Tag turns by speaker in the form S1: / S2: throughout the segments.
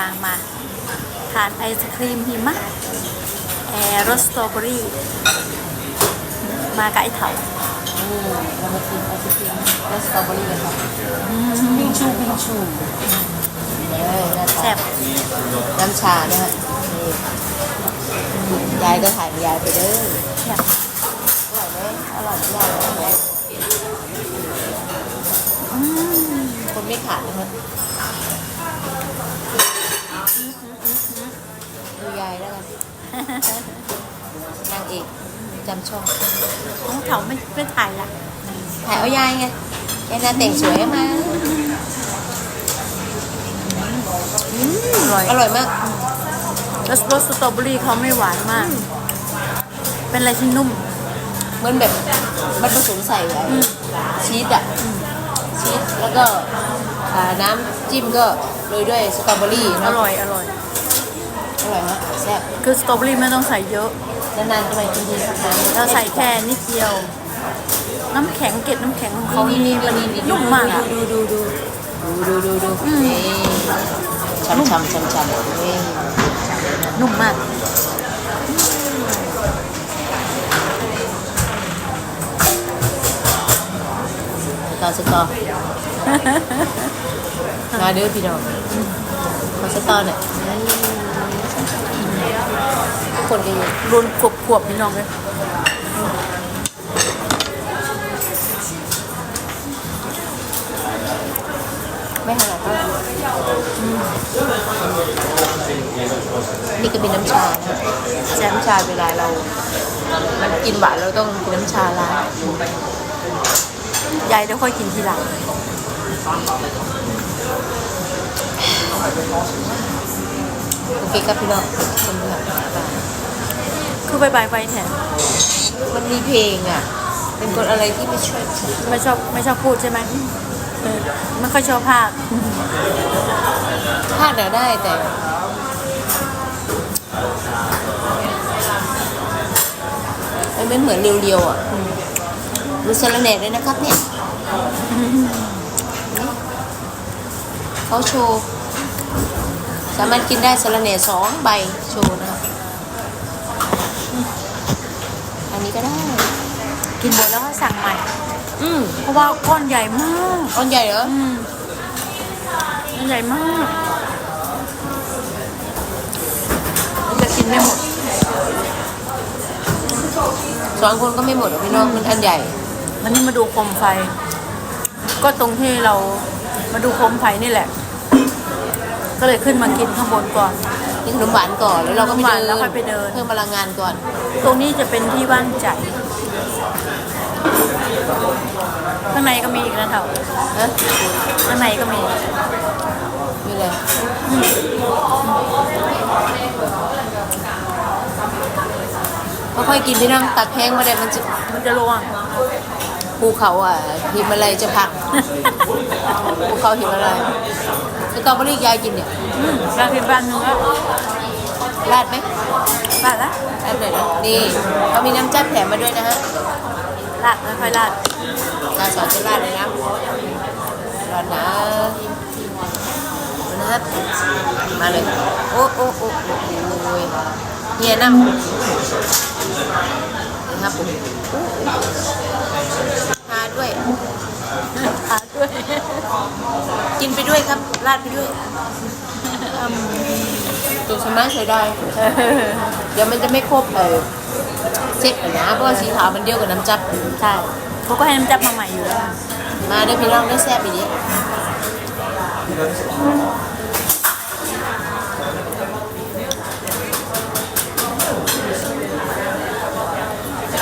S1: มามาทานไอศครีมหิมะแอร์รสสตรอเบอรี่ มากับไอเถา
S2: นี่เรามากินไอศครีมและสตรอเบอรี่กันครับบิงชูบิงชูนี่เลยหน้าตา
S1: แซ่บ
S2: น้ำชานะฮะนี่ยายก็ถ่ายยายไปเด้อ
S1: แซ่บ
S2: อร่อยไหมอร่อยยายอร่อยไหม
S1: อืม
S2: คนไม่ขาดนะครับดูยายแล้วกันนางเอกจำช่อง
S1: น้องเถาไม่ไม่ถ่ายละ
S2: ถ่ายเอายายไงยายน่าแต่งสวยมา
S1: อร่อย
S2: อร่อยมาก
S1: รสรสสตรอเบอรี่เขาไม่หวานมาก เป็นอะไรที่นุ่ม
S2: เหมือนแบบมันผสมใส่ไอ้ชีสอะชีสแล้วก็อ่าน้ำจิ้มก็โรยด้วยสตรอเบอรี่
S1: อ
S2: เนาะ
S1: ร่อยอร่อย
S2: อร่อยมากแซ่บ
S1: คือสตรอเบอรี่ไม่ต้องใส่เยอะ
S2: นานๆจะมากินทีครับน้ำ
S1: เราใส่แค่นิดเดียว น้ำแข็งเกล็ดน้ำแข็งของเขา
S2: นี่
S1: นี่
S2: นี่
S1: มัน
S2: นี่นี่
S1: นุ่มมากอะ
S2: ดูดูดูดูดูดูดูนี่ช้ำช้ำช้ำช้ำนี่
S1: นุ่มมาก
S2: สตอสตอมาเด้อพี่น้องขอสตอหน่อยทุก คนก็อง
S1: รวนขวบขวบๆพี่น้องเลย
S2: ไม่ขนาดเท่าไหร่นี่ก็เป็นน้ำชานะแช่น้ำชาเวลาเรา มันกินหวานเราต้องกินน้ำชาล้าง
S1: ยายเดี๋ยวค่อยกินทีหลัง
S2: โอเคครับพี่น้องคนแบบ
S1: คือไปไปไปแถม
S2: มันมีเพลงอะ เป็นคนอะไรที่ไม่ช่วย
S1: ไม่ชอบไม่ชอบพูดใช่ไหมเออไม่ค่อยชอบภาค
S2: พลาดเดี๋ยวได้แต่มันไม่เหมือนเรียวๆอะดูสารแหน่ด้วยนะครับเนี่ยเขาโชว์ สามารถกินได้สารแหน่สองใบโชว์นะครับอันนี้ก็ได้
S1: กินหมดแล้วก็สั่งใหม่
S2: อืม
S1: เพราะว่าก้อนใหญ่มาก
S2: ก้อนใหญ่เหรอ
S1: อืมก้อนใหญ่มากจะกินไม่หมด
S2: สองคนก็ไม่หมดหรอกพี่น้องมันอันใหญ่
S1: วันนี้มาดูโคมไฟ ก็ตรงที่เรามาดูโคมไฟนี่แหละ ก็เลยขึ้นมากินข้างบนก่อน
S2: กินขนมหวานก่อนแล้วเราก็ไป
S1: ขนมหวาน
S2: เดิน
S1: แล้วค่อยไปเดิน
S2: เพิ่มพลังงานก่อน
S1: ตรงนี้จะเป็นที่ว่างใจข้างในก็มีอีกนะเถา
S2: นะ
S1: ข้างในก็มี
S2: มีอะไรค่อยๆกินพี่น้องตักแห้งมาเลยมันจะ
S1: มันจะร่วง
S2: ภูเขาอะหิมาลัยจะพังภูเขาหิมาลัย สตรอเบอรี่ยายกินเนี่ย
S1: อืมอยากกินบ้านหนึงก็
S2: ราดไหม
S1: ราดละ
S2: ราดเลยนะนี่เขามีน้ำจับแถมมาด้วยนะฮะ
S1: ราดไม่ค่อยราด
S2: ตาสอนจะราดเลยนะราดนะนะครับมาเลยโอ้โอ้โอ้โอ้โอ้ยเฮียนั่งนะครับผมทาด้วย
S1: ทานด้วย
S2: กินไปด้วยครับ ราดไปด้วยตัวสมาร์ทใช้ได้ เดี๋ยวมันจะไม่ครบเลยเซ็ตอะนะ เพราะว่าสีขาวมันเดียวกับน้ำจับ
S1: ใช่เขาก็ให้น้ำจับมาใหม่อยู่แล้ว
S2: มาเด้อพี่น้องได้แซ่บอีกนี้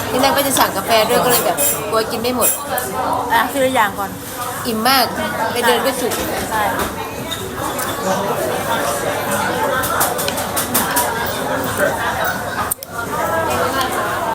S2: ที่นั่นก็จะสั่งกาแฟด้วยก็เลยแบบกลัวกินไม่หมด
S1: อะทีละอย่างก่อน
S2: อิ่มมาก ไปเดินก็จุก
S1: ใช่